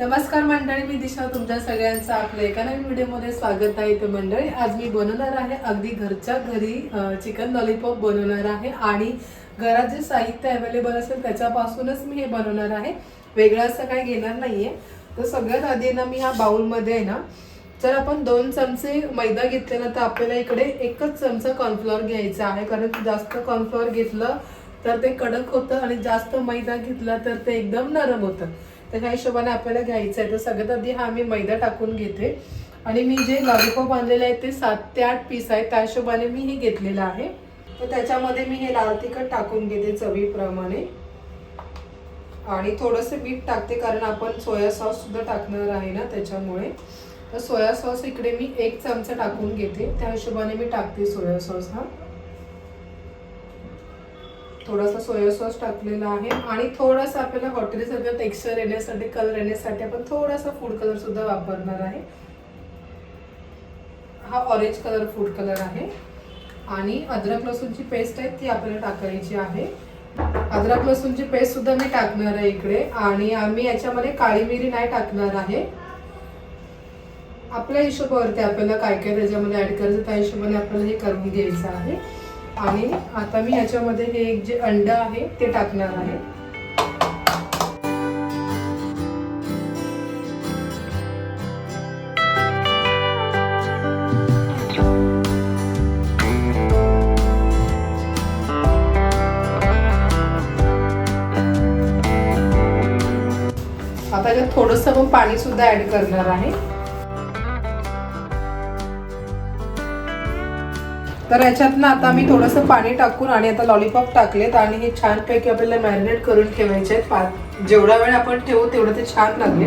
नमस्कार मंडळी मी दिशा तुमच्या सगळ्यांचं आपलं एका नवीन व्हिडिओमध्ये स्वागत आहे तर मंडळी. आज मी बनवणार आहे अगदी घरच्या घरी चिकन लॉलीपॉप बनवणार आहे आणि घरात जे साहित्य अवेलेबल असेल त्याच्यापासूनच मी हे बनवणार आहे. वेगळं असं काही घेणार नाहीये. तर सगळ्यात आधी ना मी ह्या बाउलमध्ये आहे ना जर आपण दोन चमचे मैदा घेतलेला तर आपल्याला इकडे एकच चमचा कॉर्नफ्लॉवर घ्यायचा आहे. कारण जास्त कॉर्नफ्लॉवर घेतलं तर ते कडक होतं आणि जास्त मैदा घेतला तर ते एकदम नरम होतं. तर ह्या हिशोबाने आपल्याला घ्यायचं आहे. तर सगळ्यात आधी हा मी मैदा टाकून घेते. आणि मी जे लॉलीपॉप आणलेले आहेत ते सात ते आठ पीस आहेत. त्या हिशोबाने मी हे घेतलेलं आहे. तर त्याच्यामध्ये मी हे लाल तिखट टाकून घेते चवीप्रमाणे. आणि थोडंसं मीठ टाकते कारण आपण सोया सॉस सुद्धा टाकणार आहे ना त्याच्यामुळे. तर सोया सॉस इकडे मी एक चमचा टाकून घेते. त्या हिशोबाने मी टाकते सोया सॉस हा. थोडासा सोया सॉस टाकलेला आहे आणि थोडासा आपल्याला हॉटेलसारखं टेक्स्चर येण्यासाठी कलर येण्यासाठी आपण थोडासा फूड कलर सुद्धा वापरणार आहे. हा ऑरेंज कलर फूड कलर आहे. आणि अद्रक लसूणची पेस्ट आहे ती आपल्याला टाकायची आहे. अद्रक लसूणची पेस्ट सुद्धा मी टाकणार आहे इकडे. आणि आम्ही याच्यामध्ये काळी मिरी नाही टाकणार आहे. आपल्या हिशोबावरती आपल्याला काय काय त्याच्यामध्ये ऍड करायचं त्या हिशोबाने आपल्याला हे करून घ्यायचं आहे. आणि आता मी ह्याच्यामध्ये हे एक जे अंड आहे ते टाकणार आहे. आता याच्यात थोडंसं मग पाणी सुद्धा ऍड करणार आहे. तर याच्यात ना आता मी थोडंसं पाणी टाकून आणि आता लॉलीपॉप टाकलेत आणि हे छानपैकी आपल्याला मॅरिनेट करून ठेवायचे आहेत. पा- जेवढा वेळ आपण ठेवू तेवढं ते छान लागले.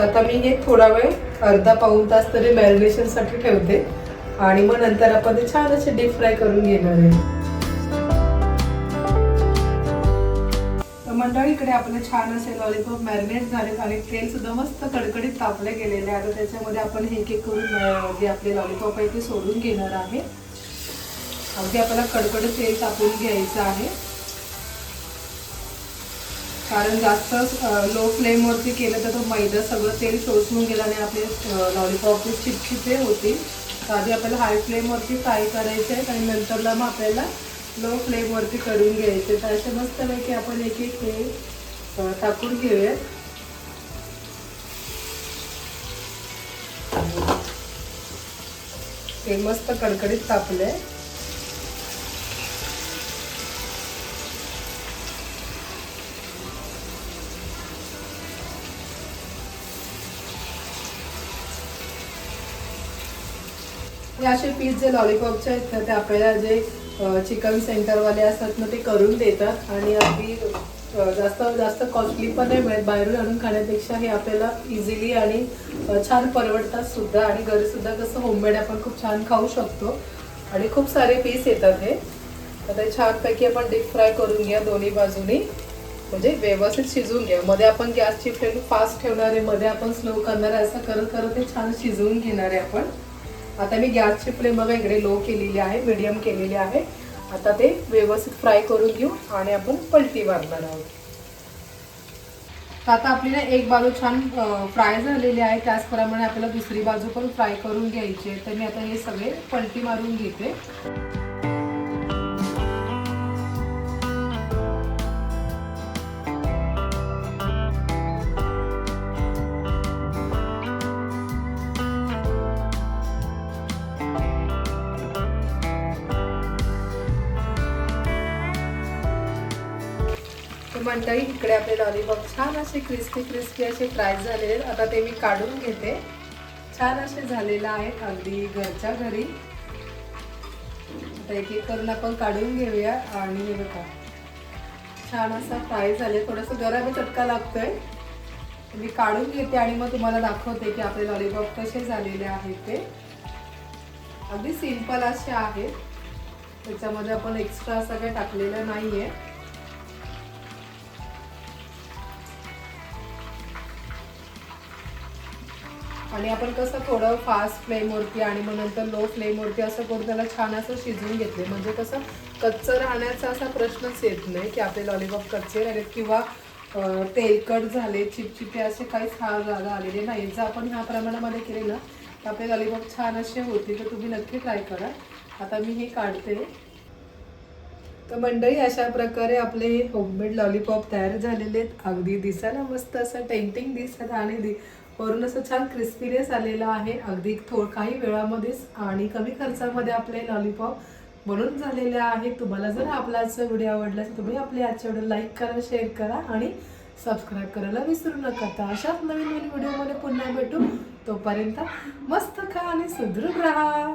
आता मी हे थोडा वेळ अर्धा पाऊन तास तरी मॅरिनेशनसाठी ठेवते. आणि मग नंतर आपण ते छान असे डीप फ्राय करून घेणार आहे. मंडळी इकडे आपलं छान असे लॉलीपॉप मॅरिनेट झालेत आणि तेल सुद्धा मस्त कडकडीत तापले गेलेले आहे. आता त्याच्यामध्ये आपण हे एक एक करून जे आपले लॉलीपॉप आहे ते सोडून घेणार आहे. अगदी आपल्याला कडकडीत तेल तापून घ्यायचं आहे. कारण जास्त लो फ्लेमवरती केलं तर तो मैदा सगळं तेल शोषून गेलं आणि आपले लॉलीपॉप चिपचिपे होतील. तर आधी आपल्याला हाय फ्लेमवरती फ्राय करायचे आहेत आणि नंतरला मग आपल्याला लो फ्लेमवरती करून घ्यायचे. तर असे मस्तपैकी आपण एक एक हे टाकून घेऊयात ते मस्त कडकडीत तापले हे असे पीस जे लॉलीपॉपचे आहेत ना ते आपल्याला जे चिकन सेंटरवाले असतात ना ते करून देतात. आणि अगदी जास्त जास्त कॉस्टली पण नाही मिळत. बाहेरून आणून खाण्यापेक्षा हे आपल्याला इझिली आणि छान परवडतात सुद्धा. आणि घरीसुद्धा कसं होममेड आपण खूप छान खाऊ शकतो. आणि खूप सारे पीस येतात हे. तर ते छानपैकी आपण डीप फ्राय करून घ्या दोन्ही बाजूनी. म्हणजे व्यवस्थित शिजवून घ्या. मध्ये आपण गॅसची फ्लेम फास्ट ठेवणार आहे. मध्ये आपण स्लो करणार आहे. असं करत करत ते छान शिजवून घेणार आहे आपण. आता मी गॅसची फ्लेम बघा इकडे लो केलेली आहे मीडियम केलेली आहे. आता ते व्यवस्थित फ्राय करून घेऊ आणि आपण पलटी मारणार आहोत. तर आता आपली ना एक बाजू छान फ्राय झालेली आहे. त्याचप्रमाणे आपल्याला दुसरी बाजू पण फ्राय करून घ्यायची आहे. तर मी आता हे सगळे पलटी मारून घेते. मंडळी इकडे आपले लॉलीपॉप छान असे क्रिस्पी क्रिस्पी असे फ्राय झालेले आहेत आता ते मी काढून घेते. छान असे झालेलं आहेत अगदी घरच्या घरी. आता एक एक करून आपण काढून घेऊया. आणि हे बघा छान असा फ्राय झाले. थोडंसं गरम चटका लागतोय. मी काढून घेते आणि मग तुम्हाला दाखवते की आपले लॉलीपॉप कसे झालेले आहेत ते. अगदी सिंपल असे आहेत. त्याच्यामध्ये आपण एक्स्ट्रा असं काही टाकलेलं आहे आणि आपण कसं थोडं फास्ट फ्लेमवरती आणि मग नंतर लो फ्लेमवरती असं करून त्याला छान असं शिजवून घेतले. म्हणजे कसं कच्चं राहण्याचा असा प्रश्नच येत नाही की आपले लॉलीपॉप कच्चे राहिलेत किंवा तेलकट झाले चिपचिपे असे काहीच हा जागा आलेले नाही जर आपण ह्या प्रमाणामध्ये केले ना तर आपले लॉलीपॉप छान असे होते तर तुम्ही नक्की ट्राय करा. आता मी हे काढते. तर मंडळी अशा प्रकारे आपले होममेड लॉलीपॉप तयार झालेले आहेत. अगदी दिसायला मस्त असं टेंटिंग दिसत आणि दि वरून असं छान क्रिस्पीनेस आलेला आहे. अगदी थोड काही वेळामध्येच आणि कमी खर्चामध्ये आपले लॉलीपॉप बनून झालेले आहेत. तुम्हाला जर आपला आजचा व्हिडिओ आवडला तर तुम्ही आपले आजच्या व्हिडिओ लाईक करा शेअर करा आणि सबस्क्राईब करायला विसरू नका. तर अशाच नवीन नवीन व्हिडिओमध्ये पुन्हा भेटू. तोपर्यंत मस्त खा आणि सुदृढ राहा.